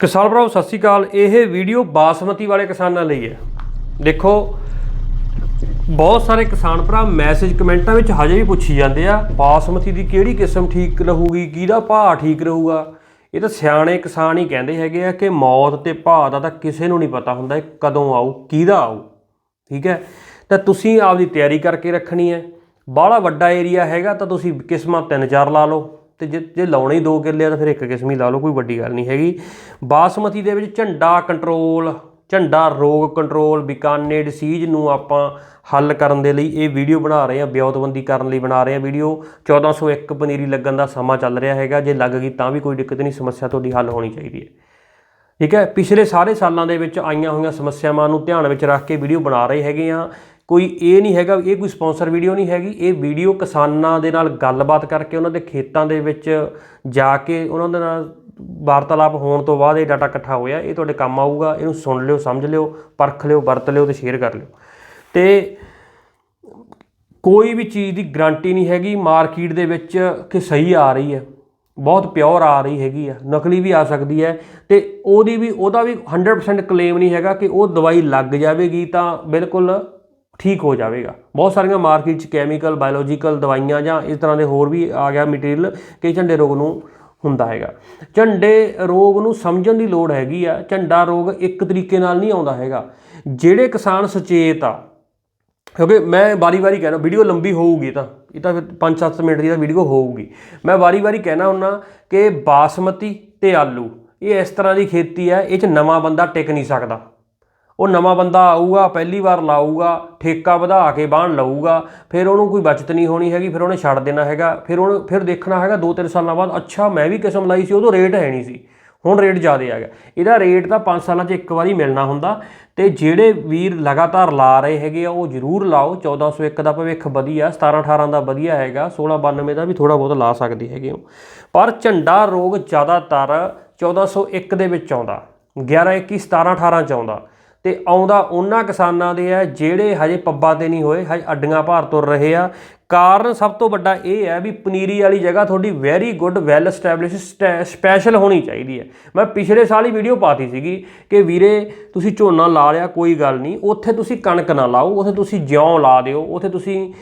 ਕਿਸਾਨ ਭਰਾਓ, ਸਤਿ ਸ਼੍ਰੀ ਅਕਾਲ। ਇਹ ਵੀਡੀਓ ਬਾਸਮਤੀ ਵਾਲੇ ਕਿਸਾਨਾਂ ਲਈ ਹੈ। ਦੇਖੋ, ਬਹੁਤ ਸਾਰੇ ਕਿਸਾਨ ਭਰਾ ਮੈਸੇਜ ਕਮੈਂਟਾਂ ਵਿੱਚ ਹਜੇ ਵੀ ਪੁੱਛੀ ਜਾਂਦੇ ਆ, ਬਾਸਮਤੀ ਦੀ ਕਿਹੜੀ ਕਿਸਮ ਠੀਕ ਰਹੂਗੀ, ਕਿਹਦਾ ਭਾਅ ਠੀਕ ਰਹੂਗਾ? ਇਹ ਤਾਂ ਸਿਆਣੇ ਕਿਸਾਨ ਹੀ ਕਹਿੰਦੇ ਹੈਗੇ ਆ ਕਿ ਮੌਤ ਤੇ ਭਾਅ ਦਾ ਤਾਂ ਕਿਸੇ ਨੂੰ ਨਹੀਂ ਪਤਾ ਹੁੰਦਾ ਇਹ ਕਦੋਂ ਆਊ, ਕਿਹਦਾ ਆਊ। ਠੀਕ ਹੈ? ਤਾਂ ਤੁਸੀਂ ਆਪਦੀ ਤਿਆਰੀ ਕਰਕੇ ਰੱਖਣੀ ਹੈ। ਬਾਹਲਾ ਵੱਡਾ ਏਰੀਆ ਹੈਗਾ ਤਾਂ ਤੁਸੀਂ ਕਿਸਮਾਂ ਤਿੰਨ ਚਾਰ ਲਾ ਲਓ। ਤੇ ਜੇ ਜੇ ਲਾਉਣੇ ਹੀ ਦੋ ਕਿੱਲੇ ਆ ਤਾਂ ਫਿਰ ਇੱਕ ਕਿਸਮ ਹੀ ਲਾ ਲਓ, ਕੋਈ ਵੱਡੀ ਗੱਲ ਨਹੀਂ ਹੈਗੀ। ਬਾਸਮਤੀ ਦੇ ਵਿੱਚ ਝੰਡਾ ਕੰਟਰੋਲ ਝੰਡਾ ਰੋਗ ਕੰਟਰੋਲ ਬਿਕਾਨੇ ਡਿਸੀਜ ਨੂੰ ਆਪਾਂ ਹੱਲ ਕਰਨ ਦੇ ਲਈ ਇਹ ਵੀਡੀਓ ਬਣਾ ਰਹੇ ਹਾਂ, ਵਿਉਤਬੰਦੀ ਕਰਨ ਲਈ ਬਣਾ ਰਹੇ ਹਾਂ ਵੀਡੀਓ। 1401 ਪਨੀਰੀ ਲੱਗਣ ਦਾ ਸਮਾਂ ਚੱਲ ਰਿਹਾ ਹੈਗਾ, ਜੇ ਲੱਗ ਗਈ ਤਾਂ ਵੀ ਕੋਈ ਦਿੱਕਤ ਨਹੀਂ, ਸਮੱਸਿਆ ਤੁਹਾਡੀ ਹੱਲ ਹੋਣੀ ਚਾਹੀਦੀ ਹੈ। ਠੀਕ ਹੈ, ਪਿਛਲੇ ਸਾਰੇ ਸਾਲਾਂ ਦੇ ਵਿੱਚ ਆਈਆਂ ਹੋਈਆਂ ਸਮੱਸਿਆਵਾਂ ਨੂੰ ਧਿਆਨ ਵਿੱਚ ਰੱਖ ਕੇ ਵੀਡੀਓ ਬਣਾ ਰਹੇ ਹੈਗੇ ਆ ਕੋਈ ਇਹ ਨਹੀਂ ਹੈਗਾ, ਇਹ ਕੋਈ ਸਪਾਂਸਰ ਵੀਡੀਓ ਨਹੀਂ ਹੈਗੀ, ਇਹ ਵੀਡੀਓ ਕਿਸਾਨਾਂ ਦੇ ਨਾਲ ਗੱਲਬਾਤ ਕਰਕੇ ਉਹਨਾਂ ਦੇ ਖੇਤਾਂ ਦੇ ਵਿੱਚ ਜਾ ਕੇ ਉਹਨਾਂ ਦੇ ਨਾਲ ਵਾਰਤਾਲਾਪ ਹੋਣ ਤੋਂ ਬਾਅਦ ਇਹ ਡਾਟਾ ਇਕੱਠਾ ਹੋਇਆ ਇਹ ਤੁਹਾਡੇ ਕੰਮ ਆਊਗਾ, ਇਹਨੂੰ ਸੁਣ ਲਿਓ, ਸਮਝ ਲਿਓ, ਪਰਖ ਲਿਓ, ਵਰਤ ਲਿਓ ਤੇ ਸ਼ੇਅਰ ਕਰ ਲਿਓ। ਤੇ ਕੋਈ ਵੀ ਚੀਜ਼ ਦੀ ਗਾਰੰਟੀ ਨਹੀਂ ਹੈਗੀ, ਮਾਰਕੀਟ ਦੇ ਵਿੱਚ ਕਿ ਸਹੀ ਆ ਰਹੀ ਹੈ, ਬਹੁਤ ਪਿਓਰ ਆ ਰਹੀ ਹੈਗੀ ਆ, ਨਕਲੀ ਵੀ ਆ ਸਕਦੀ ਹੈ ਤੇ ਉਹਦੀ ਵੀ, ਉਹਦਾ ਵੀ 100% ਕਲੇਮ ਨਹੀਂ ਹੈਗਾ ਕਿ ਉਹ ਦਵਾਈ ਲੱਗ ਜਾਵੇਗੀ ਤਾਂ ਬਿਲਕੁਲ ਠੀਕ ਹੋ ਜਾਵੇਗਾ। ਬਹੁਤ ਸਾਰੀਆਂ ਮਾਰਕੀਟ 'ਚ ਕੈਮੀਕਲ ਬਾਇਓਲੋਜੀਕਲ ਦਵਾਈਆਂ ਜਾਂ ਇਸ ਤਰ੍ਹਾਂ ਦੇ ਹੋਰ ਵੀ ਆ ਗਿਆ ਮਟੀਰੀਅਲ ਕਿ ਝੰਡੇ ਰੋਗ ਨੂੰ ਹੁੰਦਾ ਹੈਗਾ। ਝੰਡੇ ਰੋਗ ਨੂੰ ਸਮਝਣ ਦੀ ਲੋੜ ਹੈਗੀ ਆ। ਝੰਡਾ ਰੋਗ ਇੱਕ ਤਰੀਕੇ ਨਾਲ ਨਹੀਂ ਆਉਂਦਾ ਹੈਗਾ। ਜਿਹੜੇ ਕਿਸਾਨ ਸੁਚੇਤ ਆ, ਕਿਉਂਕਿ ਮੈਂ ਵਾਰੀ-ਵਾਰੀ ਕਹਿਣਾ ਵੀਡੀਓ ਲੰਬੀ ਹੋਊਗੀ ਤਾਂ, ਇਹ ਤਾਂ ਫਿਰ 5-7 ਮਿੰਟ ਦੀ ਤਾਂ ਵੀਡੀਓ ਹੋਊਗੀ। ਮੈਂ ਵਾਰੀ-ਵਾਰੀ ਕਹਿਣਾ ਹੁੰਨਾ ਕਿ ਬਾਸਮਤੀ ਤੇ ਆਲੂ, ਇਹ ਇਸ ਤਰ੍ਹਾਂ ਦੀ ਖੇਤੀ ਹੈ ਇਹ 'ਚ ਨਵਾਂ ਬੰਦਾ ਟਿਕ ਨਹੀਂ ਸਕਦਾ। ਉਹ ਨਵਾਂ ਬੰਦਾ ਆਊਗਾ, ਪਹਿਲੀ ਵਾਰ ਲਾਊਗਾ, ਠੇਕਾ ਵਧਾ ਕੇ ਬਾਣ ਲਊਗਾ, ਫਿਰ ਉਹਨੂੰ ਕੋਈ ਬਚਤ ਨਹੀਂ ਹੋਣੀ ਹੈਗੀ, ਫਿਰ ਉਹਨੇ ਛੱਡ ਦੇਣਾ ਹੈਗਾ, ਫਿਰ ਉਹਨੂੰ, ਫਿਰ ਦੇਖਣਾ ਹੈਗਾ 2-3 ਸਾਲਾਂ ਬਾਅਦ, ਅੱਛਾ, ਮੈਂ ਵੀ ਕਿਸਮ ਲਾਈ ਸੀ, ਉਦੋਂ ਰੇਟ ਹੈ ਨਹੀਂ ਸੀ, ਹੁਣ ਰੇਟ ਜ਼ਿਆਦਾ ਆ ਗਿਆ ਇਹਦਾ ਰੇਟ ਤਾਂ 5 ਸਾਲਾਂ 'ਚ ਇੱਕ ਵਾਰੀ ਮਿਲਣਾ ਹੁੰਦਾ, ਤੇ ਜਿਹੜੇ ਵੀਰ ਲਗਾਤਾਰ ਲਾ ਰਹੇ ਹੈਗੇ ਆ, ਉਹ ਜ਼ਰੂਰ ਲਾਓ 1401 ਦਾ ਭਵਿੱਖ ਵਧੀਆ 17 18 ਦਾ ਵਧੀਆ ਹੈਗਾ 1692 ਦਾ ਵੀ ਥੋੜਾ ਬਹੁਤ ਲਾ ਸਕਦੇ ਹੈਗੇ ਹੋ। ਪਰ ਝੰਡਾ ਰੋਗ ਜ਼ਿਆਦਾਤਰ 1401 ਦੇ ਵਿੱਚ ਆਉਂਦਾ 11 21 17 18 ਚ ਆਉਂਦਾ। ਤੇ ਆਉਂਦਾ ਉਹਨਾਂ ਕਿਸਾਨਾਂ ਦੇ ਆ ਜਿਹੜੇ ਹਜੇ ਪੱਬਾਂ ਤੇ ਨਹੀਂ ਹੋਏ, ਹਜੇ ਅੱਡੀਆਂ ਭਾਰ ਤੁਰ ਰਹੇ ਆ। ਕਾਰਨ ਸਭ ਤੋਂ ਵੱਡਾ ਇਹ ਹੈ ਵੀ ਪਨੀਰੀ ਵਾਲੀ ਜਗ੍ਹਾ ਤੁਹਾਡੀ very good well establish special ਹੋਣੀ ਚਾਹੀਦੀ ਹੈ। ਮੈਂ ਪਿਛਲੇ ਸਾਲ ਹੀ ਵੀਡੀਓ ਪਾਤੀ ਸੀਗੀ ਕਿ ਵੀਰੇ ਤੁਸੀਂ ਝੋਨਾ ਲਾ ਲਿਆ, ਕੋਈ ਗੱਲ ਨਹੀਂ, ਉੱਥੇ ਤੁਸੀਂ ਕਣਕ ਨਾ ਲਾਓ, ਉੱਥੇ ਤੁਸੀਂ ਜਿਉਂ ਲਾ ਦਿਓ, ਉੱਥੇ ਤੁਸੀਂ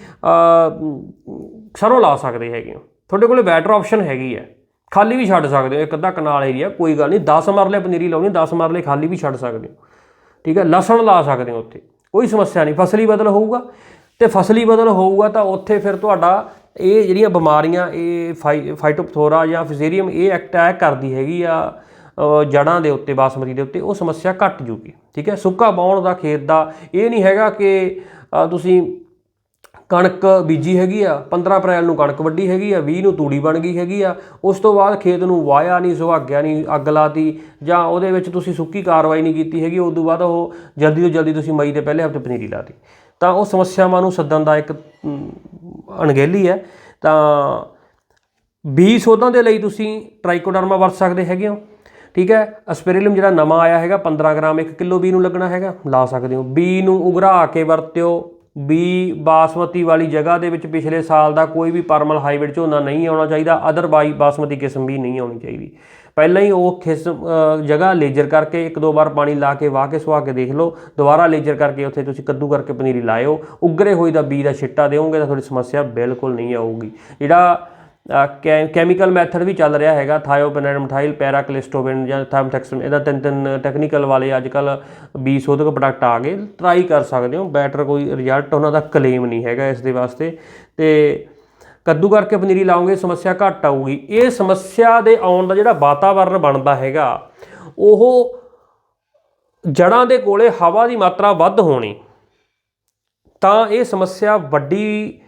ਸਰੋਂ ਲਾ ਸਕਦੇ ਹੈਗੇ ਹੋ। ਤੁਹਾਡੇ ਕੋਲੇ ਬੈਟਰ ਆਪਸ਼ਨ ਹੈਗੀ ਹੈ। ਖਾਲੀ ਵੀ ਛੱਡ ਸਕਦੇ ਹੋ, ਇੱਕ ਅੱਧਾ ਕਨਾਲ ਏਰੀਆ ਕੋਈ ਗੱਲ ਨਹੀਂ 10 ਮਰਲੇ ਪਨੀਰੀ ਲਾਉਣੀ 10 ਮਰਲੇ ਖਾਲੀ ਵੀ ਛੱਡ ਸਕਦੇ ਹੋ। ਠੀਕ ਹੈ, ਲਸਣ ਲਾ ਸਕਦੇ ਹੋ ਉੱਥੇ, ਕੋਈ ਸਮੱਸਿਆ ਨਹੀਂ, ਫਸਲੀ ਬਦਲ ਹੋਊਗਾ। ਤੇ ਫਸਲੀ ਬਦਲ ਹੋਊਗਾ ਤਾਂ ਉੱਥੇ ਫਿਰ ਤੁਹਾਡਾ ਇਹ ਜਿਹੜੀਆਂ ਬਿਮਾਰੀਆਂ, ਇਹ ਫਾਈਟੋਪਥੋਰਾ ਜਾਂ ਫਿਜ਼ੇਰੀਅਮ, ਇਹ ਅਟੈਕ ਕਰਦੀ ਹੈਗੀ ਆ ਜੜਾਂ ਦੇ ਉੱਤੇ, ਬਾਸਮਤੀ ਦੇ ਉੱਤੇ, ਉਹ ਸਮੱਸਿਆ ਘਟ ਜੂਗੀ, ਠੀਕ ਹੈ। ਸੁੱਕਾ ਬਾਉਣ ਦਾ ਖੇਤ ਦਾ ਇਹ ਨਹੀਂ ਹੈਗਾ ਕਿ ਤੁਸੀਂ ਕਣਕ ਬੀਜੀ ਹੈਗੀ ਆ 15 ਅਪ੍ਰੈਲ ਨੂੰ ਕਣਕ ਵੱਢੀ ਹੈਗੀ ਆ 20 ਨੂੰ ਤੂੜੀ ਬਣ ਗਈ ਹੈਗੀ ਆ, ਉਸ ਤੋਂ ਬਾਅਦ ਖੇਤ ਨੂੰ ਵਾਇਆ ਨਹੀਂ, ਸੁਹਾਗਿਆ ਨਹੀਂ, ਅੱਗ ਲਾਤੀ ਜਾਂ ਉਹਦੇ ਵਿੱਚ ਤੁਸੀਂ ਸੁੱਕੀ ਕਾਰਵਾਈ ਨਹੀਂ ਕੀਤੀ ਹੈਗੀ, ਉਸ ਤੋਂ ਬਾਅਦ ਉਹ ਜਲਦੀ ਤੋਂ ਜਲਦੀ ਤੁਸੀਂ ਮਈ ਦੇ ਪਹਿਲੇ ਹਫ਼ਤੇ ਪਨੀਰੀ ਲਾਤੀ। ਤਾਂ ਉਹ ਸਮੱਸਿਆਵਾਂ ਨੂੰ ਸੱਦਣ ਦਾ ਇੱਕ ਅਣਗਹਿਲੀ ਹੈ। ਤਾਂ ਬੀ ਸੋਧਾਂ ਦੇ ਲਈ ਤੁਸੀਂ ਟ੍ਰਾਈਕੋਡਰਮਾ ਵਰਤ ਸਕਦੇ ਹੈਗੇ ਹੋ। ਠੀਕ ਹੈ ਅਸਪੈਰਿਲਮ ਜਿਹੜਾ ਨਵਾਂ ਆਇਆ ਹੈਗਾ 15 ਗ੍ਰਾਮ 1 ਕਿਲੋ ਬੀ ਨੂੰ ਲੱਗਣਾ ਹੈਗਾ, ਲਾ ਸਕਦੇ ਹੋ। ਬੀ ਨੂੰ ਉਗਰਾ ਕੇ ਵਰਤਿਓ। ਬੀ ਬਾਸਮਤੀ ਵਾਲੀ ਜਗ੍ਹਾ ਦੇ ਵਿੱਚ ਪਿਛਲੇ ਸਾਲ ਦਾ ਕੋਈ ਵੀ ਪਰਮਲ ਹਾਈਬ੍ਰਿਡ ਝੋਨਾ ਨਹੀਂ ਆਉਣਾ ਚਾਹੀਦਾ ਅਦਰਵਾਈਜ਼ ਬਾਸਮਤੀ ਕਿਸਮ ਵੀ ਨਹੀਂ ਆਉਣੀ ਚਾਹੀਦੀ। ਪਹਿਲਾਂ ਹੀ ਉਹ ਕਿਸਮ ਜਗ੍ਹਾ ਲੇਜ਼ਰ ਕਰਕੇ ਇੱਕ ਦੋ ਵਾਰ ਪਾਣੀ ਲਾ ਕੇ, ਵਾਹ ਕੇ ਸੁਹਾ ਕੇ ਦੇਖ ਲਓ, ਦੁਬਾਰਾ ਲੇਜ਼ਰ ਕਰਕੇ ਉੱਥੇ ਤੁਸੀਂ ਕੱਦੂ ਕਰਕੇ ਪਨੀਰੀ ਲਾਇਓ, ਉਗਰੇ ਹੋਈ ਦਾ ਬੀ ਦਾ ਛਿੱਟਾ ਦਿਓਗੇ ਤਾਂ ਤੁਹਾਡੀ ਸਮੱਸਿਆ ਬਿਲਕੁਲ ਨਹੀਂ ਆਊਗੀ। ਜਿਹੜਾ ਕੈਮੀਕਲ ਮੈਥਡ ਵੀ ਚੱਲ ਰਿਹਾ ਹੈਗਾ ਥਾਇਓਪੈਨੈਡ ਮਥਾਈਲ, ਪੈਰਾਕਲਿਸਟੋਬਿਨ ਜਾਂ ਥਾਇਮਥੈਕਸਮ, ਇਹਦਾ ਤਿੰਨ ਤਿੰਨ ਟੈਕਨੀਕਲ ਵਾਲੇ ਅੱਜ ਕੱਲ ਬੀ ਸੋਧਕ ਪ੍ਰੋਡਕਟ ਆ ਗਏ ਟਰਾਈ ਕਰ ਸਕਦੇ ਹੋ ਬੈਟਰ ਕੋਈ ਰਿਜ਼ਲਟ ਉਹਨਾਂ ਦਾ ਕਲੇਮ ਨਹੀਂ ਹੈਗਾ ਇਸ ਦੇ ਵਾਸਤੇ। ਤੇ ਕੱਦੂ ਕਰਕੇ ਪਨੀਰੀ ਲਾਉਂਗੇ ਸਮੱਸਿਆ ਘੱਟ ਆਊਗੀ। ਇਹ ਸਮੱਸਿਆ ਦੇ ਆਉਣ ਦਾ ਜਿਹੜਾ ਵਾਤਾਵਰਣ ਬਣਦਾ ਹੈਗਾ, ਉਹ ਜੜਾਂ ਦੇ ਕੋਲੇ ਹਵਾ ਦੀ ਮਾਤਰਾ ਵੱਧ ਹੋਣੀ, ਤਾਂ ਇਹ ਸਮੱਸਿਆ ਵੱਡੀ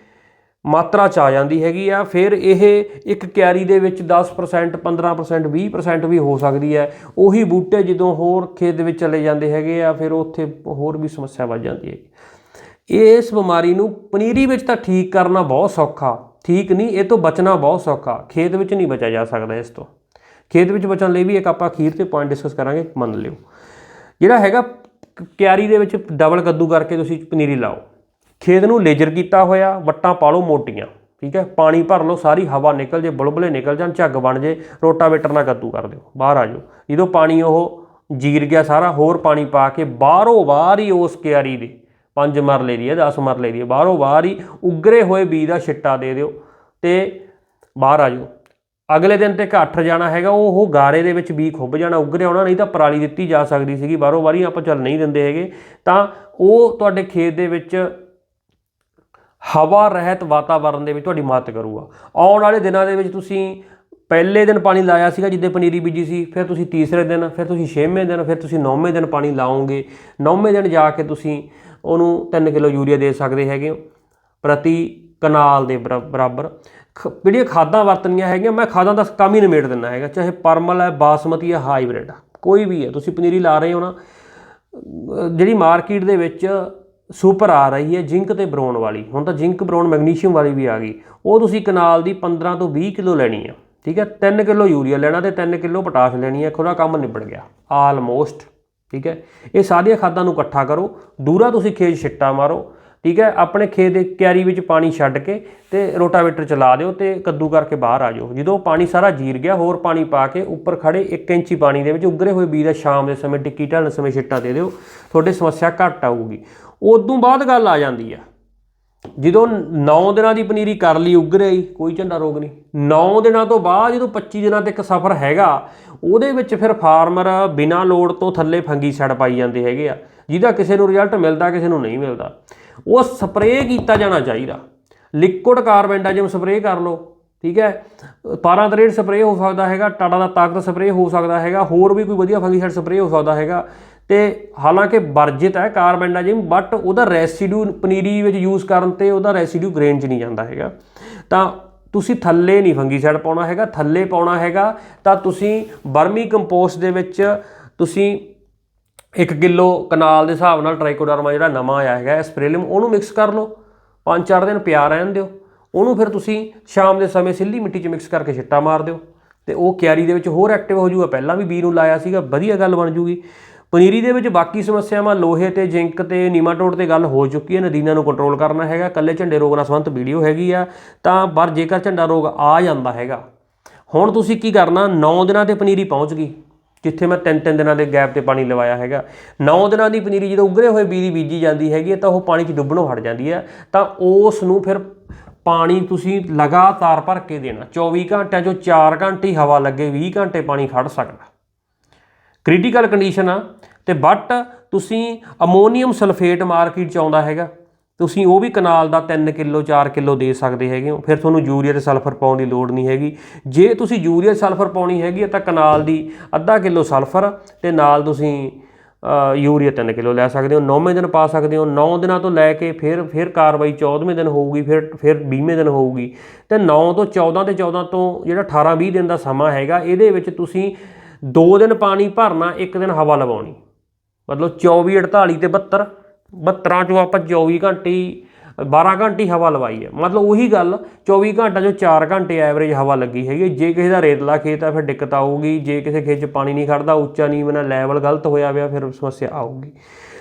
ਮਾਤਰਾ ਚ ਆ ਜਾਂਦੀ ਹੈਗੀ ਆ। ਫਿਰ ਇਹ ਇੱਕ ਕਿਆਰੀ ਦੇ ਵਿੱਚ 10% 15% 20% ਵੀ ਹੋ ਸਕਦੀ ਹੈ। ਉਹੀ ਬੂਟੇ ਜਦੋਂ ਹੋਰ ਖੇਤ ਦੇ ਵਿੱਚ ਚਲੇ ਜਾਂਦੇ ਹੈਗੇ ਆ, ਫਿਰ ਉੱਥੇ ਹੋਰ ਵੀ ਸਮੱਸਿਆ ਵੱਧ ਜਾਂਦੀ ਹੈ ਇਸ ਬਿਮਾਰੀ ਨੂੰ ਪਨੀਰੀ ਵਿੱਚ ਤਾਂ ਠੀਕ ਕਰਨਾ ਬਹੁਤ ਸੌਖਾ। ਠੀਕ ਨਹੀਂ, ਇਹ ਤੋਂ ਬਚਣਾ ਬਹੁਤ ਸੌਖਾ। ਖੇਤ ਵਿੱਚ ਨਹੀਂ ਬਚਿਆ ਜਾ ਸਕਦਾ ਇਸ ਤੋਂ। ਖੇਤ ਵਿੱਚ ਬਚਣ ਲਈ ਵੀ ਇੱਕ ਆਪਾਂ ਅਖੀਰ ਤੇ ਪੁਆਇੰਟ ਡਿਸਕਸ ਕਰਾਂਗੇ ਮੰਨ ਲਿਓ। ਜਿਹੜਾ ਹੈਗਾ ਕਿਆਰੀ ਦੇ ਵਿੱਚ ਡਬਲ ਕੱਦੂ ਕਰਕੇ ਤੁਸੀਂ ਪਨੀਰੀ ਲਾਓ। ਖੇਤ ਨੂੰ ਲੇਜ਼ਰ ਕੀਤਾ ਹੋਇਆ, ਵੱਟਾਂ ਪਾ ਲਓ ਮੋਟੀਆਂ, ਠੀਕ ਹੈ? ਪਾਣੀ ਭਰ ਲਓ, ਸਾਰੀ ਹਵਾ ਨਿਕਲ ਜੇ, ਬੁਲਬੁਲੇ ਨਿਕਲ ਜਾਣ, ਝੱਗ ਬਣ ਜੇ, ਰੋਟਾਵੇਟਰ ਨਾਲ ਕੱਦੂ ਕਰ ਦਿਓ, ਬਾਹਰ ਆ ਜਾਓ। ਜਦੋਂ ਪਾਣੀ ਉਹ ਜੀਰ ਗਿਆ ਸਾਰਾ, ਹੋਰ ਪਾਣੀ ਪਾ ਕੇ ਬਾਹਰੋਂ ਬਾਹਰ ਹੀ ਉਸ ਕਿਆਰੀ ਦੇ, ਪੰਜ ਮਰਲੇ ਦੀ ਹੈ 10 ਮਰਲੇ ਦੀ ਹੈ, ਬਾਹਰੋਂ ਬਾਹਰ ਹੀ ਉਗਰੇ ਹੋਏ ਬੀਜ ਦਾ ਛਿੱਟਾ ਦੇ ਦਿਓ ਤੇ ਬਾਹਰ ਆ ਜਾਓ। ਅਗਲੇ ਦਿਨ ਤੇ ਘੱਟ ਜਾਣਾ ਹੈਗਾ, ਉਹ ਉਹ ਗਾਰੇ ਦੇ ਵਿੱਚ ਬੀ ਖੁੱਭ ਜਾਣਾ, ਉੱਗਰੇ ਆਉਣਾ ਨਹੀਂ ਤਾਂ ਪਰਾਲੀ ਦਿੱਤੀ ਜਾ ਸਕਦੀ ਸੀਗੀ, ਬਾਹਰੋਂ ਬਾਰੀ ਆਪਾਂ ਚੱਲ ਨਹੀਂ ਦਿੰਦੇ ਹੈਗੇ। ਤਾਂ ਉਹ ਤੁਹਾਡੇ ਖੇਤ ਦੇ ਵਿੱਚ ਹਵਾ ਰਹਿਤ ਵਾਤਾਵਰਣ ਦੇ ਵਿੱਚ ਤੁਹਾਡੀ ਮਦਦ ਕਰੂਗਾ। ਆਉਣ ਵਾਲੇ ਦਿਨਾਂ ਦੇ ਵਿੱਚ ਤੁਸੀਂ ਪਹਿਲੇ ਦਿਨ ਪਾਣੀ ਲਾਇਆ ਸੀਗਾ ਜਿੱਦੇ ਪਨੀਰੀ ਬੀਜੀ ਸੀ, ਫਿਰ ਤੁਸੀਂ ਤੀਸਰੇ ਦਿਨ, ਫਿਰ ਤੁਸੀਂ ਛੇਵੇਂ ਦਿਨ, ਫਿਰ ਤੁਸੀਂ ਨੌਵੇਂ ਦਿਨ ਪਾਣੀ ਲਾਓਗੇ। ਨੌਵੇਂ ਦਿਨ ਜਾ ਕੇ ਤੁਸੀਂ ਉਹਨੂੰ 3 ਕਿਲੋ ਯੂਰੀਆ ਦੇ ਸਕਦੇ ਹੈਗੇ ਹੋ ਪ੍ਰਤੀ ਕਨਾਲ ਦੇ ਬਰਾ- ਬਰਾਬਰ। ਖ- ਜਿਹੜੀਆਂ ਖਾਦਾਂ ਵਰਤਣੀਆਂ ਹੈਗੀਆਂ, ਮੈਂ ਖਾਦਾਂ ਦਾ ਕੰਮ ਹੀ ਨਿਮੇੜ ਦਿੰਦਾ ਹੈਗਾ, ਚਾਹੇ ਪਰਮਲ ਹੈ, ਬਾਸਮਤੀ ਹੈ, ਹਾਈਬ੍ਰਿਡ, ਕੋਈ ਵੀ ਹੈ। ਤੁਸੀਂ ਪਨੀਰੀ ਲਾ ਰਹੇ ਹੋ ਨਾ ਜਿਹੜੀ ਮਾਰਕੀਟ ਦੇ ਵਿੱਚ ਸੁਪਰ ਆ ਰਹੀ ਹੈ ਜ਼ਿੰਕ ਤੇ ਬਰੋਨ ਵਾਲੀ। ਹੁਣ ਤਾਂ ਜ਼ਿੰਕ, ਬਰੋਨ, ਮੈਗਨੀਸ਼ੀਅਮ ਵਾਲੀ ਵੀ ਆ ਗਈ। ਉਹ ਤੁਸੀਂ ਕਨਾਲ ਦੀ 15 ਤੋਂ 20 ਕਿਲੋ ਲੈਣੀ ਆ, ਠੀਕ ਹੈ? 3 ਕਿਲੋ ਯੂਰੀਆ ਲੈਣਾ ਤੇ 3 ਕਿਲੋ ਪੋਟਾਸ਼ ਲੈਣੀ ਹੈ ਖੁਦਾ ਕੰਮ ਨਿਬੜ ਗਿਆ। ਆਲਮੋਸਟ, ਠੀਕ ਹੈ? ਇਹ ਸਾਰੀਆਂ ਖਾਦਾਂ ਨੂੰ ਇਕੱਠਾ ਕਰੋ। ਦੂਰਾ ਤੁਸੀਂ ਖੇਤ ਛਿੱਟਾ ਮਾਰੋ। ਠੀਕ ਹੈ, ਆਪਣੇ ਖੇਤ ਦੇ ਕਿਆਰੀ ਵਿੱਚ ਪਾਣੀ ਛੱਡ ਕੇ ਤੇ ਰੋਟਾਵੇਟਰ ਚਲਾ ਦਿਓ ਤੇ ਕੱਦੂ ਕਰਕੇ ਬਾਹਰ ਆ ਜਾਓ। ਜਦੋਂ ਪਾਣੀ ਸਾਰਾ ਜੀਰ ਗਿਆ, ਹੋਰ ਪਾਣੀ ਪਾ ਕੇ ਉੱਪਰ ਖੜੇ 1 ਇੰਚੀ ਪਾਣੀ ਦੇ ਵਿੱਚ ਉਗਰੇ ਹੋਏ ਬੀਜ ਦਾ ਸ਼ਾਮ ਦੇ ਸਮੇਂ ਟਿੱਕੀ ਢਾਲਣ ਸਮੇਂ ਛਿੱਟਾ ਦੇ ਦਿਓ, ਤੁਹਾਡੇ ਸਮੱਸਿਆ ਘੱਟ ਆਊਗੀ। ਉਦੋਂ ਬਾਅਦ ਗੱਲ ਆ ਜਾਂਦੀ ਆ। ਜਦੋਂ 9 ਦਿਨਾਂ ਦੀ ਪਨੀਰੀ ਕਰ ਲਈ ਉੱਗ ਰਹੀ ਕੋਈ ਝੰਡਾ ਰੋਗ ਨਹੀਂ। 9 ਦਿਨਾਂ ਤੋਂ ਬਾਅਦ ਜਦੋਂ 25 ਦਿਨਾਂ ਤੱਕ ਸਫ਼ਰ ਹੈਗਾ, ਉਹਦੇ ਵਿੱਚ ਫਿਰ ਫਾਰਮਰ ਬਿਨਾਂ ਲੋੜ ਤੋਂ ਥੱਲੇ ਫੰਗੀ ਛੜ ਪਾਈ ਜਾਂਦੇ ਹੈਗੇ ਆ। ਜਿਹਦਾ ਕਿਸੇ ਨੂੰ ਰਿਜ਼ਲਟ ਮਿਲਦਾ, ਕਿਸੇ ਨੂੰ ਨਹੀਂ ਮਿਲਦਾ। ਉਹ ਸਪਰੇਅ ਕੀਤਾ ਜਾਣਾ ਚਾਹੀਦਾ। ਲਿਕੁਇਡ ਕਾਰਬੈਂਡਾਜਮ ਸਪਰੇਅ ਕਰ ਲਓ, ਠੀਕ ਹੈ? ਪਾਰਾਤਰੇਟ ਸਪਰੇਅ ਹੋ ਸਕਦਾ ਹੈਗਾ, ਟਾਟਾ ਦਾ ਤਾਕਤ ਸਪਰੇਅ ਹੋ ਸਕਦਾ ਹੈਗਾ, ਹੋਰ ਵੀ ਕੋਈ ਵਧੀਆ ਫੰਗੀਸਾਈਡ ਸਪਰੇਅ ਹੋ ਸਕਦਾ ਹੈਗਾ। ਤੇ ਹਾਲਾਂਕਿ ਵਰਜਿਤ ਹੈ ਕਾਰਬੈਂਡਾਜਮ ਬਟ ਉਹਦਾ ਰੈਸੀਡਿਊ ਪਨੀਰੀ ਵਿੱਚ ਯੂਜ਼ ਕਰਨ ਤੇ ਉਹਦਾ ਰੈਸੀਡਿਊ ਗ੍ਰੇਨ 'ਚ ਨਹੀਂ ਜਾਂਦਾ ਹੈਗਾ। ਤਾਂ ਤੁਸੀਂ ਥੱਲੇ ਨਹੀਂ ਫੰਗੀਸਾਈਡ ਪਾਉਣਾ ਹੈਗਾ, ਥੱਲੇ ਪਾਉਣਾ ਹੈਗਾ, ਤਾਂ ਤੁਸੀਂ ਬਰਮੀ ਕੰਪੋਸਟ ਦੇ ਵਿੱਚ ਤੁਸੀਂ 1 ਕਿਲੋ ਕਨਾਲ ਦੇ ਹਿਸਾਬ ਨਾਲ ਟ੍ਰਾਈਕੋਡਰਮਾ ਜਿਹੜਾ ਨਵਾਂ ਆਇਆ ਹੈਗਾ ਸਪਰੇਲਿਮ ਉਹਨੂੰ ਮਿਕਸ ਕਰ ਲਓ। 5-4 ਦਿਨ ਪਿਆ ਰਹਿਣ ਦਿਓ। ਉਹਨੂੰ ਫਿਰ ਤੁਸੀਂ ਸ਼ਾਮ ਦੇ ਸਮੇਂ ਸਿੱਲੀ ਮਿੱਟੀ 'ਚ ਮਿਕਸ ਕਰਕੇ ਛਿੱਟਾ ਮਾਰ ਦਿਓ। ਤੇ ਉਹ ਕਿਆਰੀ ਦੇ ਵਿੱਚ ਹੋਰ ਐਕਟਿਵ ਹੋ ਜਾਊਗਾ ਪਹਿਲਾਂ ਵੀ ਬੀ ਨੂੰ ਲਾਇਆ ਸੀਗਾ, ਵਧੀਆ ਗੱਲ ਬਣ ਜੂਗੀ। ਪਨੀਰੀ ਦੇ ਵਿੱਚ ਬਾਕੀ ਸਮੱਸਿਆਵਾਂ, ਲੋਹੇ ਤੇ ਜ਼ਿੰਕ ਤੇ ਨੀਮਾਟੋਡ ਤੇ ਗੱਲ ਹੋ ਚੁੱਕੀ ਹੈ। ਨਦੀਨਾਂ ਨੂੰ ਕੰਟਰੋਲ ਕਰਨਾ ਹੈਗਾ। ਕੱਲੇ ਝੰਡੇ ਰੋਗ ਨਾਲ ਸੰਬੰਧ ਵੀਡੀਓ ਹੈਗੀ ਆ। ਤਾਂ ਪਰ ਜੇਕਰ ਝੰਡਾ ਰੋਗ ਆ ਜਾਂਦਾ ਹੈਗਾ, ਹੁਣ ਤੁਸੀਂ ਕੀ ਕਰਨਾ? 9 ਦਿਨਾਂ ਤੇ ਪਨੀਰੀ ਪਹੁੰਚ ਗਈ। ਜਿੱਥੇ ਮੈਂ 3-3 ਦਿਨਾਂ ਦੇ ਗੈਪ ਤੇ ਪਾਣੀ ਲਵਾਇਆ ਹੈਗਾ। 9 ਦਿਨਾਂ ਦੀ ਪਨੀਰੀ ਜਦੋਂ ਉਗਰੇ ਹੋਏ ਬੀਜ ਦੀ ਬੀਜੀ ਜਾਂਦੀ ਹੈਗੀ ਹੈ ਤਾਂ ਉਹ ਪਾਣੀ 'ਚ ਡੁੱਬਣੋਂ ਹਟ ਜਾਂਦੀ ਹੈ। ਤਾਂ ਉਸ ਨੂੰ ਫਿਰ ਪਾਣੀ ਤੁਸੀਂ ਲਗਾਤਾਰ ਭਰ ਕੇ ਦੇਣਾ। 24 ਘੰਟਿਆਂ ਚੋਂ 4 ਘੰਟੇ ਹੀ ਹਵਾ ਲੱਗੇ 20 ਘੰਟੇ ਪਾਣੀ ਖੜ ਸਕਦਾ। ਕ੍ਰਿਟੀਕਲ ਕੰਡੀਸ਼ਨ ਆ। ਤੇ ਬਟ ਤੁਸੀਂ ਅਮੋਨੀਅਮ ਸਲਫੇਟ ਮਾਰਕੀਟ ਚ ਆਉਂਦਾ ਹੈਗਾ। ਤੁਸੀਂ ਉਹ ਵੀ ਕਨਾਲ ਦਾ 3 ਕਿਲੋ 4 ਕਿਲੋ ਦੇ ਸਕਦੇ ਹੈਗੇ ਹੋ। ਫਿਰ ਤੁਹਾਨੂੰ ਯੂਰੀਆ ਤੇ ਸਲਫਰ ਪਾਉਣ ਦੀ ਲੋੜ ਨਹੀਂ ਹੈਗੀ। ਜੇ ਤੁਸੀਂ ਯੂਰੀਆ ਸਲਫਰ ਪਾਉਣੀ ਹੈਗੀ ਹੈ ਤਾਂ ਕਨਾਲ ਦੀ ਅੱਧਾ ਕਿਲੋ ਸਲਫਰ ਤੇ ਨਾਲ ਤੁਸੀਂ ਯੂਰੀਆ 3 ਕਿਲੋ ਲੈ ਸਕਦੇ ਹੋ। 9ਵੇਂ ਦਿਨ ਪਾ ਸਕਦੇ ਹੋ। 9 ਦਿਨਾਂ ਤੋਂ ਲੈ ਕੇ ਫਿਰ ਫਿਰ ਕਾਰਵਾਈ 14ਵੇਂ ਦਿਨ ਹੋਊਗੀ, ਫਿਰ ਫਿਰ 20ਵੇਂ ਦਿਨ ਹੋਊਗੀ। ਤੇ 9 ਤੋਂ 14 ਤੇ 14 ਤੋਂ ਜਿਹੜਾ 18 20 ਦਿਨ ਦਾ ਸਮਾਂ ਹੈਗਾ, ਇਹਦੇ ਵਿੱਚ ਤੁਸੀਂ 2 ਦਿਨ ਪਾਣੀ ਭਰਨਾ, ਇੱਕ ਦਿਨ ਹਵਾ ਲਵਾਉਣੀ। ਮਤਲਬ 24 48 ਤੇ 72 72 ਚੋਂ ਆਪਾਂ 24 ਘੰਟੇ ਹੀ- 12 ਘੰਟੇ ਹਵਾ ਲਵਾਈ ਹੈ। ਮਤਲਬ ਉਹੀ ਗੱਲ 24 ਘੰਟਾ ਚੋਂ 4 ਘੰਟੇ ਐਵਰੇਜ ਹਵਾ ਲੱਗੀ ਹੈਗੀ ਜੇ ਕਿਸੇ ਦਾ ਰੇਤਲਾ ਖੇਤ ਆ, ਫਿਰ ਦਿੱਕਤ ਆਊਗੀ। ਜੇ ਕਿਸੇ ਖੇਤ 'ਚ ਪਾਣੀ ਨਹੀਂ ਖੜਦਾ, ਉੱਚਾ ਨਹੀਂ ਨੀਵਾਂ ਲੈਵਲ ਗਲਤ ਹੋਇਆ ਹੋਇਆ ਫਿਰ ਸਮੱਸਿਆ ਆਊਗੀ।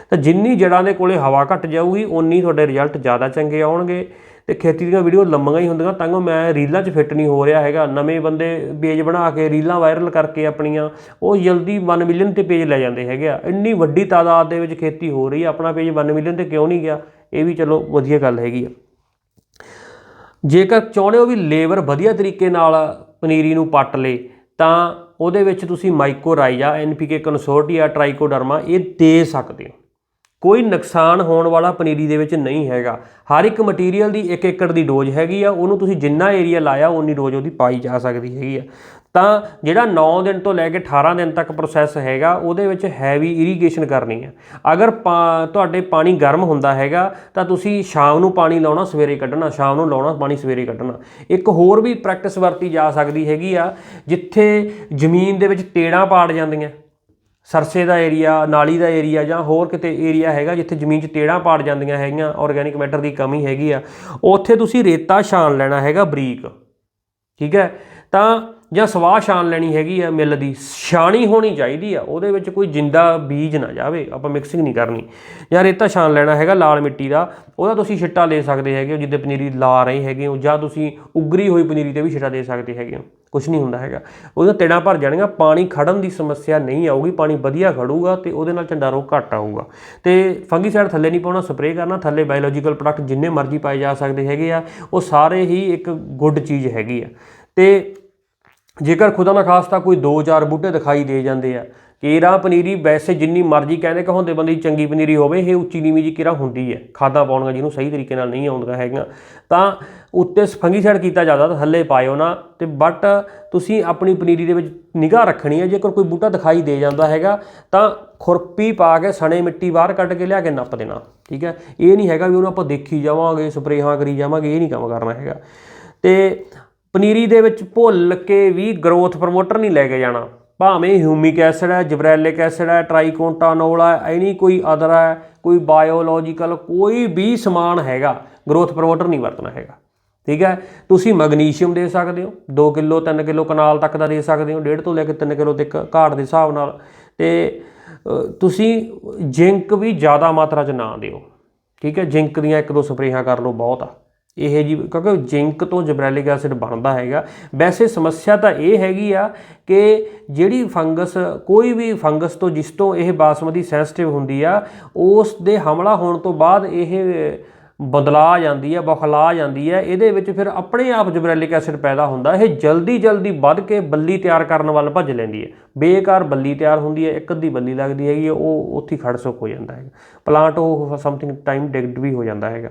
ਤਾਂ ਜਿੰਨੀ ਜੜਾਂ ਦੇ ਕੋਲੇ ਹਵਾ ਘਟ ਜਾਊਗੀ, ਓਨੀ ਤੁਹਾਡੇ ਰਿਜ਼ਲਟ ਜ਼ਿਆਦਾ ਚੰਗੇ ਆਉਣਗੇ। ਤੇ ਖੇਤੀ ਦੀਆਂ ਵੀਡੀਓ ਲੰਮੀਆਂ ਹੀ ਹੁੰਦੀਆਂ, ਤਾਂ ਕਿ ਮੈਂ ਰੀਲਾਂ 'ਚ ਫਿੱਟ ਨਹੀਂ ਹੋ ਰਿਹਾ ਹੈਗਾ। ਨਵੇਂ ਬੰਦੇ ਪੇਜ ਬਣਾ ਕੇ ਰੀਲਾਂ ਵਾਇਰਲ ਕਰਕੇ ਆਪਣੀਆਂ, ਉਹ ਜਲਦੀ 1 ਮਿਲੀਅਨ ਤੇ ਪੇਜ ਲੈ ਜਾਂਦੇ ਹੈਗੇ ਆ। ਇੰਨੀ ਵੱਡੀ ਤਾਦਾਦ ਦੇ ਵਿੱਚ ਖੇਤੀ ਹੋ ਰਹੀ ਹੈ ਆਪਣਾ ਪੇਜ 1 ਮਿਲੀਅਨ ਤੇ ਕਿਉਂ ਨਹੀਂ ਗਿਆ? ਇਹ ਵੀ ਚਲੋ ਵਧੀਆ ਗੱਲ ਹੈਗੀ ਆ। ਜੇਕਰ ਚਾਹੁੰਦੇ ਹੋ ਵੀ ਲੇਬਰ ਵਧੀਆ ਤਰੀਕੇ ਨਾਲ ਪਨੀਰੀ ਨੂੰ ਪੱਟ ਲੇ, ਤਾਂ ਉਹਦੇ ਵਿੱਚ ਤੁਸੀਂ ਮਾਈਕੋਰਾਈਜ਼ਾ ਐਨਪੀਕੇ ਕੰਸੋਰਟੀਆ ਟ੍ਰਾਈਕੋਡਰਮਾ ਇਹ ਦੇ ਸਕਦੇ ਹੋ। ਕੋਈ ਨੁਕਸਾਨ ਹੋਣ ਵਾਲਾ ਪਨੀਰੀ ਦੇ ਵਿੱਚ ਨਹੀਂ ਹੈਗਾ। ਹਰ ਇੱਕ ਮਟੀਰੀਅਲ ਦੀ 1 ਏਕੜ ਦੀ ਡੋਜ਼ ਹੈਗੀ ਆ, ਉਹਨੂੰ ਤੁਸੀਂ ਜਿੰਨਾ ਏਰੀਆ ਲਾਇਆ ਉਨੀ ਡੋਜ਼ ਉਹਦੀ ਪਾਈ ਜਾ ਸਕਦੀ ਹੈਗੀ ਆ। ਤਾਂ ਜਿਹੜਾ 9 ਦਿਨ ਤੋਂ ਲੈ ਕੇ 18 ਦਿਨ ਤੱਕ ਪ੍ਰੋਸੈਸ ਹੈਗਾ, ਉਹਦੇ ਵਿੱਚ ਹੈਵੀ ਇਰੀਗੇਸ਼ਨ ਕਰਨੀ ਹੈ ਅਗਰ ਪਾ- ਤੁਹਾਡੇ ਪਾਣੀ ਗਰਮ ਹੁੰਦਾ ਹੈਗਾ, ਤਾਂ ਤੁਸੀਂ ਸ਼ਾਮ ਨੂੰ ਪਾਣੀ ਲਾਉਣਾ, ਸਵੇਰੇ ਕੱਢਣਾ, ਸ਼ਾਮ ਨੂੰ ਲਾਉਣਾ, ਪਾਣੀ ਸਵੇਰੇ ਕੱਢਣਾ। ਇੱਕ ਹੋਰ ਵੀ ਪ੍ਰੈਕਟਿਸ ਵਰਤੀ ਜਾ ਸਕਦੀ ਹੈਗੀ ਆ, ਜਿੱਥੇ ਜ਼ਮੀਨ ਦੇ ਵਿੱਚ ਤੇੜਾਂ ਪਾੜ ਜਾਂਦੀਆਂ। ਸਰਸੇ ਦਾ ਏਰੀਆ, ਨਾਲੀ ਦਾ ਏਰੀਆ ਜਾਂ ਹੋਰ ਕਿਤੇ ਏਰੀਆ ਹੈਗਾ ਜਿੱਥੇ ਜ਼ਮੀਨ 'ਚ ਟੇੜਾਂ ਪਾੜ ਜਾਂਦੀਆਂ ਹੈਗੀਆਂ ਆਰਗੈਨਿਕ ਮੈਟਰ ਦੀ ਕਮੀ ਹੈਗੀ ਆ, ਉੱਥੇ ਤੁਸੀਂ ਰੇਤਾ ਛਾਣ ਲੈਣਾ ਹੈਗਾ ਬਰੀਕ, ਠੀਕ ਹੈ? ਤਾਂ ਜਾਂ ਸਵਾਹ ਛਾਣ ਲੈਣੀ ਹੈਗੀ ਆ ਮਿੱਲ ਦੀ, ਛਾਣੀ ਹੋਣੀ ਚਾਹੀਦੀ ਆ, ਉਹਦੇ ਵਿੱਚ ਕੋਈ ਜਿੰਦਾ ਬੀਜ ਨਾ ਜਾਵੇ, ਆਪਾਂ ਮਿਕਸਿੰਗ ਨਹੀਂ ਕਰਨੀ। ਜਾਂ ਰੇਤਾ ਛਾਣ ਲੈਣਾ ਹੈਗਾ ਲਾਲ ਮਿੱਟੀ ਦਾ, ਉਹਦਾ ਤੁਸੀਂ ਛਿੱਟਾ ਲੈ ਸਕਦੇ ਹੈਗੇ ਹੋ, ਜਿੱਦੇ ਪਨੀਰੀ ਲਾ ਰਹੇ ਹੈਗੇ ਹੋ, ਜਾਂ ਤੁਸੀਂ ਉਗਰੀ ਹੋਈ ਪਨੀਰੀ ਤੇ ਵੀ ਛਿੱਟਾ ਦੇ ਸਕਦੇ ਹੈਗੇ ਹੋ ਕੁਝ ਨਹੀਂ ਹੁੰਦਾ ਹੈਗਾ। ਉਹਦਾ ਤਿੜਾਂ ਭਰ ਜਾਣਗੀਆਂ ਪਾਣੀ ਖੜਨ ਦੀ ਸਮੱਸਿਆ ਨਹੀਂ ਆਊਗੀ, ਪਾਣੀ ਵਧੀਆ ਖੜੂਗਾ ਤੇ ਉਹਦੇ ਨਾਲ ਝੰਡਾ ਰੋਗ ਘੱਟ ਆਊਗਾ। ਤੇ ਫੰਗੀਸਾਈਡ ਥੱਲੇ ਨਹੀਂ ਪਾਉਣਾ, ਸਪਰੇਅ ਕਰਨਾ, ਥੱਲੇ ਬਾਇਓਲੋਜੀਕਲ ਪ੍ਰੋਡਕਟ ਜਿੰਨੇ ਮਰਜ਼ੀ ਪਾਏ ਜਾ ਸਕਦੇ ਹੈਗੇ ਆ, ਉਹ ਸਾਰੇ ਹੀ ਇੱਕ ਗੁੱਡ ਚੀਜ਼ ਹੈਗੀ ਆ। ਤੇ ਜੇਕਰ ਖੁਦਾ ਨਾ ਖਾਸਤਾ ਕੋਈ 2-4 ਬੂਟੇ ਦਿਖਾਈ ਦੇ ਜਾਂਦੇ ਆ, ਕੇਰਾ, ਪਨੀਰੀ, ਵੈਸੇ ਜਿੰਨੀ ਮਰਜ਼ੀ ਕਹਿੰਦੇ ਕਹਾਉਂਦੇ ਬੰਦੇ ਦੀ ਚੰਗੀ ਪਨੀਰੀ ਹੋਵੇ, ਇਹ ਉੱਚੀ ਨੀਵੀਂ ਜੀ ਕੇਰਾ ਹੁੰਦੀ ਹੈ। ਖਾਦਾਂ ਪਾਉਣੀਆਂ ਜਿਹਨੂੰ ਸਹੀ ਤਰੀਕੇ ਨਾਲ ਨਹੀਂ ਆਉਂਦੀਆਂ ਹੈਗੀਆਂ। ਤਾਂ ਉੱਤੇ ਫੰਗੀਸਾਈਡ ਕੀਤਾ ਜਾਂਦਾ ਤਾਂ ਥੱਲੇ ਪਾਇਓ ਨਾ, ਤੇ ਬਟ ਤੁਸੀਂ ਆਪਣੀ ਪਨੀਰੀ ਦੇ ਵਿੱਚ ਨਿਗਾਹ ਰੱਖਣੀ ਹੈ, ਜੇਕਰ ਕੋਈ ਬੂਟਾ ਦਿਖਾਈ ਦੇ ਜਾਂਦਾ ਹੈਗਾ, ਤਾਂ ਖੁਰਪੀ ਪਾ ਕੇ ਸਣੇ ਮਿੱਟੀ ਬਾਹਰ ਕੱਢ ਕੇ ਲਿਆ ਕੇ ਨੱਪ ਦੇਣਾ, ਠੀਕ ਹੈ? ਇਹ ਨਹੀਂ ਹੈਗਾ ਵੀ ਉਹਨੂੰ ਆਪਾਂ ਦੇਖੀ ਜਾਵਾਂਗੇ, ਸਪਰੇਹਾਂ ਕਰੀ ਜਾਵਾਂਗੇ, ਇਹ ਨਹੀਂ ਕੰਮ ਕਰਨਾ ਹੈਗਾ। ਤੇ ਪਨੀਰੀ ਦੇ ਵਿੱਚ ਭੁੱਲ ਕੇ ਵੀ ਗਰੋਥ ਪ੍ਰਮੋਟਰ ਨਹੀਂ ਲੈ ਕੇ ਜਾਣਾ। ਭਾਵੇਂ ਹਿਊਮਿਕ ਐਸਿਡ ਹੈ ਜਿਬਰੈਲਿਕ ਐਸਿਡ ਹੈ ਟ੍ਰਾਈਕੋਂਟਾਨੋਲ ਹੈ ਐਨੀ ਕੋਈ ਅਦਰ ਹੈ, ਕੋਈ ਬਾਇਓਲੋਜੀਕਲ ਕੋਈ ਵੀ ਸਮਾਨ ਹੈਗਾ, ਗਰੋਥ ਪ੍ਰਮੋਟਰ ਨਹੀਂ ਵਰਤਣਾ ਹੈਗਾ। ਠੀਕ ਹੈ? ਤੁਸੀਂ ਮੈਗਨੀਸ਼ੀਅਮ ਦੇ ਸਕਦੇ ਹੋ 2 ਕਿਲੋ 3 ਕਿਲੋ ਕਨਾਲ ਤੱਕ ਦਾ ਦੇ ਸਕਦੇ ਹੋ 1.5 ਤੋਂ ਲੈ ਕੇ 3 ਕਿਲੋ ਤੱਕ ਘਾਟ ਦੇ ਹਿਸਾਬ ਨਾਲ। ਤੇ ਤੁਸੀਂ ਜ਼ਿੰਕ ਵੀ ਜ਼ਿਆਦਾ ਮਾਤਰਾ 'ਚ ਨਾ ਦਿਓ। ਠੀਕ ਹੈ? ਜ਼ਿੰਕ ਦੀਆਂ ਇੱਕ ਦੋ ਸਪਰੇਹਾਂ ਕਰ ਲਓ ਬਹੁਤ ਆ। ਇਹ ਜੀ ਕਿਉਂਕਿ ਜ਼ਿੰਕ ਤੋਂ ਜਬਰੈਲਿਕ ਐਸਿਡ ਬਣਦਾ ਹੈਗਾ। ਵੈਸੇ ਸਮੱਸਿਆ ਤਾਂ ਇਹ ਹੈਗੀ ਆ ਕਿ ਜਿਹੜੀ ਫੰਗਸ ਕੋਈ ਵੀ ਫੰਗਸ ਤੋਂ ਜਿਸ ਤੋਂ ਇਹ ਬਾਸਮਤੀ ਸੈਂਸਿਟਿਵ ਹੁੰਦੀ ਆ ਉਸ ਦੇ ਹਮਲਾ ਹੋਣ ਤੋਂ ਬਾਅਦ ਇਹ ਬਦਲਾ ਜਾਂਦੀ ਹੈ ਬਖਲਾ ਜਾਂਦੀ ਹੈ ਇਹਦੇ ਵਿੱਚ ਫਿਰ ਆਪਣੇ ਆਪ ਜਬਰੈਲਿਕ ਐਸਿਡ ਪੈਦਾ ਹੁੰਦਾ। ਇਹ ਜਲਦੀ ਜਲਦੀ ਵੱਧ ਕੇ ਬੱਲੀ ਤਿਆਰ ਕਰਨ ਵੱਲ ਭੱਜ ਲੈਂਦੀ ਹੈ। ਬੇਕਾਰ ਬੱਲੀ ਤਿਆਰ ਹੁੰਦੀ ਹੈ ਇੱਕ ਅੱਧੀ ਬੱਲੀ ਲੱਗਦੀ ਹੈਗੀ ਹੈ, ਉਹ ਉੱਥੇ ਹੀ ਖੜ ਸੁੱਕ ਹੋ ਜਾਂਦਾ ਹੈਗਾ। ਪਲਾਂਟ ਉਹ ਸਮਥਿੰਗ ਟਾਈਮ ਡਿਗਡ ਵੀ ਹੋ ਜਾਂਦਾ ਹੈਗਾ।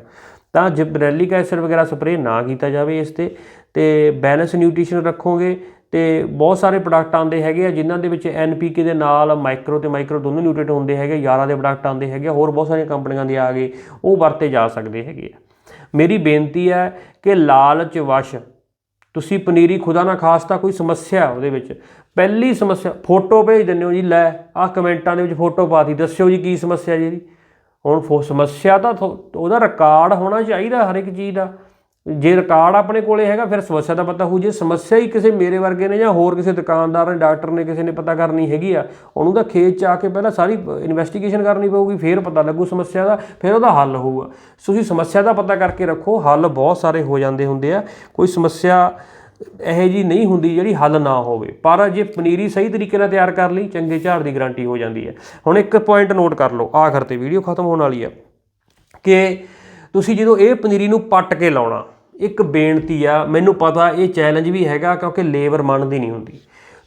ਤਾਂ ਜਿਬਰੈਲਿਕ ਐਸਿਡ ਵਗੈਰਾ ਸਪਰੇਅ ਨਾ ਕੀਤਾ ਜਾਵੇ ਇਸ ਤੇ ਤੇ ਬੈਲੈਂਸ ਨਿਊਟ੍ਰੀਸ਼ਨ ਰੱਖੋਗੇ ਤੇ ਬਹੁਤ ਸਾਰੇ ਪ੍ਰੋਡਕਟ ਆਉਂਦੇ ਹੈਗੇ ਆ ਜਿਨ੍ਹਾਂ ਦੇ ਵਿੱਚ ਐਨਪੀਕੇ ਦੇ ਨਾਲ ਮਾਈਕਰੋ ਤੇ ਮਾਈਕਰੋ ਦੋਨੋਂ ਨਿਊਟ੍ਰੀਟ ਹੁੰਦੇ ਹੈਗੇ 11 ਦੇ ਪ੍ਰੋਡਕਟ ਆਉਂਦੇ ਹੈਗੇ ਆ, ਹੋਰ ਬਹੁਤ ਸਾਰੀਆਂ ਕੰਪਨੀਆਂ ਦੇ ਆ ਗਏ ਉਹ ਵਰਤੇ ਜਾ ਸਕਦੇ ਹੈਗੇ ਆ। ਮੇਰੀ ਬੇਨਤੀ ਹੈ ਕਿ ਲਾਲਚ ਵਸ਼ ਤੁਸੀਂ ਪਨੀਰੀ ਖੁਦਾ ਨਾ ਖਾਸ ਤਾਂ ਕੋਈ ਸਮੱਸਿਆ ਉਹਦੇ ਵਿੱਚ ਪਹਿਲੀ ਸਮੱਸਿਆ ਫੋਟੋ ਭੇਜ ਦਿੰਦੇ ਹੋ ਜੀ ਲੈ ਆਹ ਕਮੈਂਟਾਂ ਦੇ ਵਿੱਚ ਫੋਟੋ ਪਾਤੀ ਦੱਸਿਓ ਜੀ ਕੀ ਸਮੱਸਿਆ ਜੀ ਇਹਦੀ। ਹੁਣ ਫੋ ਸਮੱਸਿਆ ਤਾਂ ਥੋ- ਉਹਦਾ ਰਿਕਾਰਡ ਹੋਣਾ ਚਾਹੀਦਾ ਹਰ ਇੱਕ ਚੀਜ਼ ਦਾ। ਜੇ ਰਿਕਾਰਡ ਆਪਣੇ ਕੋਲੇ ਹੈਗਾ, ਫਿਰ ਸਮੱਸਿਆ ਦਾ ਪਤਾ ਹੋਊ। ਜੇ ਸਮੱਸਿਆ ਹੀ ਕਿਸੇ ਮੇਰੇ ਵਰਗੇ ਨੇ ਜਾਂ ਹੋਰ ਕਿਸੇ ਦੁਕਾਨਦਾਰ ਨੇ, ਡਾਕਟਰ ਨੇ, ਕਿਸੇ ਨੇ ਪਤਾ ਕਰਨੀ ਹੈਗੀ ਆ, ਉਹਨੂੰ ਤਾਂ ਖੇਤ ਚ ਆ ਕੇ ਪਹਿਲਾਂ ਸਾਰੀ ਇਨਵੈਸਟੀਗੇਸ਼ਨ ਕਰਨੀ ਪਊਗੀ, ਫਿਰ ਪਤਾ ਲੱਗੂ ਸਮੱਸਿਆ ਦਾ, ਫਿਰ ਉਹਦਾ ਹੱਲ ਹੋਊਗਾ। ਤੁਸੀਂ ਸਮੱਸਿਆ ਦਾ ਪਤਾ ਕਰਕੇ ਰੱਖੋ। ਹੱਲ ਬਹੁਤ ਸਾਰੇ ਹੋ ਜਾਂਦੇ ਹੁੰਦੇ ਆ। ਕੋਈ ਸਮੱਸਿਆ ਇਹ ਜੀ ਨਹੀਂ ਹੁੰਦੀ ਜਿਹੜੀ ਹੱਲ ਨਾ ਹੋਵੇ। ਪਰ ਜੇ ਪਨੀਰੀ ਸਹੀ ਤਰੀਕੇ ਨਾਲ ਤਿਆਰ ਕਰ ਲਈ, ਚੰਗੇ ਝਾੜ ਦੀ ਗਾਰੰਟੀ ਹੋ ਜਾਂਦੀ ਹੈ। ਹੁਣ ਇੱਕ ਪੁਆਇੰਟ ਨੋਟ ਕਰ ਲਓ। ਆਖਰ ਤੇ ਵੀਡੀਓ ਖਤਮ ਹੋਣ ਵਾਲੀ ਹੈ ਕਿ ਤੁਸੀਂ ਜਦੋਂ ਇਹ ਪਨੀਰੀ ਨੂੰ ਪੱਟ ਕੇ ਲਾਉਣਾ, ਇੱਕ ਬੇਨਤੀ ਆ, ਮੈਨੂੰ ਪਤਾ ਇਹ ਚੈਲੰਜ ਵੀ ਹੈਗਾ ਕਿਉਂਕਿ ਲੇਬਰ ਮੰਨਦੀ ਨਹੀਂ ਹੁੰਦੀ।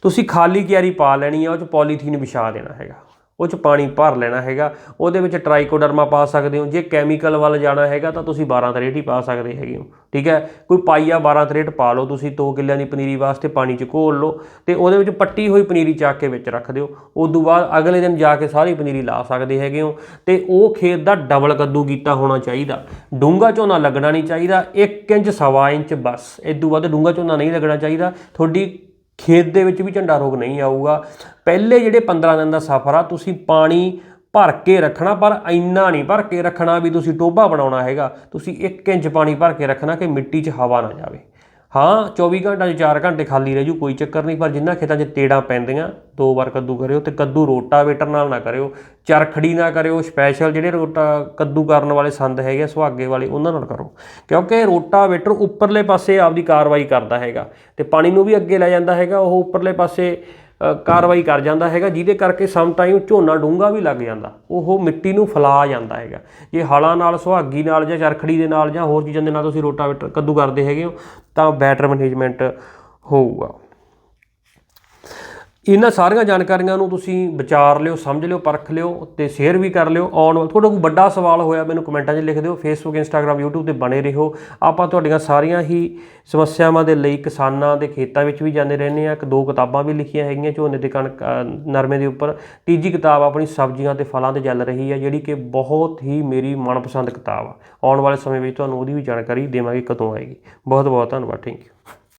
ਤੁਸੀਂ ਖਾਲੀ ਕਿਆਰੀ ਪਾ ਲੈਣੀ ਆ, ਉਹ ਚ ਪੋਲੀਥੀਨ ਵਿਛਾ ਦੇਣਾ ਹੈਗਾ। ਉਹ ਚ ਪਾਣੀ ਭਰ ਲੈਣਾ ਹੈਗਾ। ਉਹਦੇ ਵਿੱਚ ਟਰਾਈਕੋਡਰਮਾ ਪਾ ਸਕਦੇ ਹੋ। ਜੇ ਕੈਮੀਕਲ ਵੱਲ ਜਾਣਾ ਹੈਗਾ ਤਾਂ ਤੁਸੀਂ 12 ਤਰੇਟ ਹੀ ਪਾ ਸਕਦੇ ਹੈਗੇ ਹੋ। ਠੀਕ ਹੈ? ਕੋਈ ਪਾਈਆ 12 ਤਰੇਟ ਪਾ ਲਓ ਤੁਸੀਂ 2 ਕਿੱਲਿਆਂ ਦੀ ਪਨੀਰੀ ਵਾਸਤੇ ਪਾਣੀ ਚ ਘੋਲ ਲਓ ਤੇ ਉਹਦੇ ਵਿੱਚ ਪੱਟੀ ਹੋਈ ਪਨੀਰੀ ਚੱਕ ਕੇ ਵਿੱਚ ਰੱਖ ਦਿਓ। ਉਸ ਤੋਂ ਬਾਅਦ ਅਗਲੇ ਦਿਨ ਜਾ ਕੇ ਸਾਰੀ ਪਨੀਰੀ ਲਾ ਸਕਦੇ ਹੈਗੇ ਹੋ ਤੇ ਉਹ ਖੇਤ ਦਾ ਡਬਲ ਕੱਦੂ ਕੀਤਾ ਹੋਣਾ ਚਾਹੀਦਾ। ਡੂੰਗਾ ਝੋਨਾ ਲੱਗਣਾ ਨਹੀਂ ਚਾਹੀਦਾ। 1 ਇੰਚ ਸਵਾ ਇੰਚ ਬਸ। ਇਦੋਂ ਵੱਧ ਡੂੰਗਾ ਝੋਨਾ ਨਹੀਂ ਲੱਗਣਾ ਚਾਹੀਦਾ। ਤੁਹਾਡੀ ਖੇਤ ਦੇ ਵਿੱਚ ਵੀ ਝੰਡਾ ਰੋਗ ਨਹੀਂ ਆਊਗਾ। ਪਹਿਲੇ ਜਿਹੜੇ 15 ਦਿਨ ਦਾ ਸਫ਼ਰ ਆ, ਤੁਸੀਂ ਪਾਣੀ ਭਰ ਕੇ ਰੱਖਣਾ, ਪਰ ਇੰਨਾ ਨਹੀਂ ਭਰ ਕੇ ਰੱਖਣਾ ਵੀ ਤੁਸੀਂ ਟੋਭਾ ਬਣਾਉਣਾ ਹੈਗਾ। ਤੁਸੀਂ 1 ਇੰਚ ਪਾਣੀ ਭਰ ਕੇ ਰੱਖਣਾ ਕਿ ਮਿੱਟੀ 'ਚ ਹਵਾ ਨਾ ਜਾਵੇ। ਹਾਂ 24 ਘੰਟਿਆਂ 'ਚ 4 ਘੰਟੇ ਖਾਲੀ ਰਹਿ ਜੂ ਕੋਈ ਚੱਕਰ ਨਹੀਂ ਪਰ ਜਿੰਨਾ ਖੇਤਾਂ 'ਚ ਤੇੜਾਂ ਪੈਂਦੀਆਂ ਦੋ ਵਾਰ ਕੱਦੂ ਕਰਿਓ ਤੇ ਕੱਦੂ ਰੋਟਾਵੇਟਰ ਨਾਲ ਨਾ ਕਰਿਓ ਚਰਖੜੀ ਨਾ ਕਰਿਓ ਸਪੈਸ਼ਲ ਜਿਹੜੇ ਰੋਟਾ ਕੱਦੂ ਕਰਨ ਵਾਲੇ ਸੰਦ ਹੈਗੇ ਆ, ਸੁਹਾਗੇ ਵਾਲੇ ਉਹਨਾਂ ਨਾਲ ਕਰੋ। ਕਿਉਂਕਿ ਰੋਟਾਵੇਟਰ ਉੱਪਰਲੇ ਪਾਸੇ ਆਪਦੀ ਕਾਰਵਾਈ ਕਰਦਾ ਹੈਗਾ ਤੇ ਪਾਣੀ ਨੂੰ ਵੀ ਅੱਗੇ ਲੈ ਜਾਂਦਾ ਹੈਗਾ ਉਹ ਉੱਪਰਲੇ ਪਾਸੇ ਕਾਰਵਾਈ ਕਰ ਜਾਂਦਾ ਹੈਗਾ, ਜਿਹਦੇ ਕਰਕੇ ਸਮ ਟਾਈਮ ਝੋਨਾ ਡੂੰਗਾ ਵੀ ਲੱਗ ਜਾਂਦਾ। ਉਹ ਮਿੱਟੀ ਨੂੰ ਫੈਲਾ ਜਾਂਦਾ ਹੈਗਾ। ਜੇ ਹਲਾਂ ਨਾਲ, ਸੁਹਾਗੀ ਨਾਲ ਜਾਂ ਚਰਖੜੀ ਦੇ ਨਾਲ ਜਾਂ ਹੋਰ ਚੀਜ਼ਾਂ ਦੇ ਨਾਲ ਤੁਸੀਂ ਰੋਟਾਵੇਟਰ ਕੱਦੂ ਕਰਦੇ ਹੈਗੇ ਹੋ, ਤਾਂ ਬੈਟਰ ਮੈਨੇਜਮੈਂਟ ਹੋਊਗਾ। ਇਹਨਾਂ ਸਾਰੀਆਂ ਜਾਣਕਾਰੀਆਂ ਨੂੰ ਤੁਸੀਂ ਵਿਚਾਰ ਲਿਓ, ਸਮਝ ਲਿਓ, ਪਰਖ ਲਿਓ ਤੇ ਸ਼ੇਅਰ ਵੀ ਕਰ ਲਿਓ। ਆਉਣ ਵਾਲਾ ਤੁਹਾਡਾ ਕੋਈ ਵੱਡਾ ਸਵਾਲ ਹੋਇਆ, ਮੈਨੂੰ ਕਮੈਂਟਾਂ 'ਚ ਲਿਖ ਦਿਓ। ਫੇਸਬੁੱਕ ਇੰਸਟਾਗ੍ਰam YouTube ਤੇ ਬਣੇ ਰਹੋ। ਆਪਾਂ ਤੁਹਾਡੀਆਂ ਸਾਰੀਆਂ ਹੀ ਸਮੱਸਿਆਵਾਂ ਦੇ ਲਈ ਕਿਸਾਨਾਂ ਦੇ ਖੇਤਾਂ ਵਿੱਚ ਵੀ ਜਾਂਦੇ ਰਹਿੰਦੇ ਆ ਇੱਕ ਦੋ ਕਿਤਾਬਾਂ ਵੀ ਲਿਖੀਆਂ ਹੈਗੀਆਂ ਝੋਨੇ ਦੇ ਕਣਕ ਨਰਮੇ ਦੇ ਉੱਪਰ। ਤੀਜੀ ਕਿਤਾਬ ਆਪਣੀ ਸਬਜ਼ੀਆਂ ਤੇ ਫਲਾਂ ਤੇ ਚੱਲ ਰਹੀ ਹੈ, ਜਿਹੜੀ ਕਿ ਬਹੁਤ ਹੀ ਮੇਰੀ ਮਨਪਸੰਦ ਕਿਤਾਬ ਆ। ਆਉਣ ਵਾਲੇ ਸਮੇਂ ਵਿੱਚ ਤੁਹਾਨੂੰ ਉਹਦੀ ਵੀ ਜਾਣਕਾਰੀ ਦੇਵਾਂਗੇ ਕਦੋਂ ਆਏਗੀ। ਬਹੁਤ ਬਹੁਤ ਧੰਨਵਾਦ। Thank you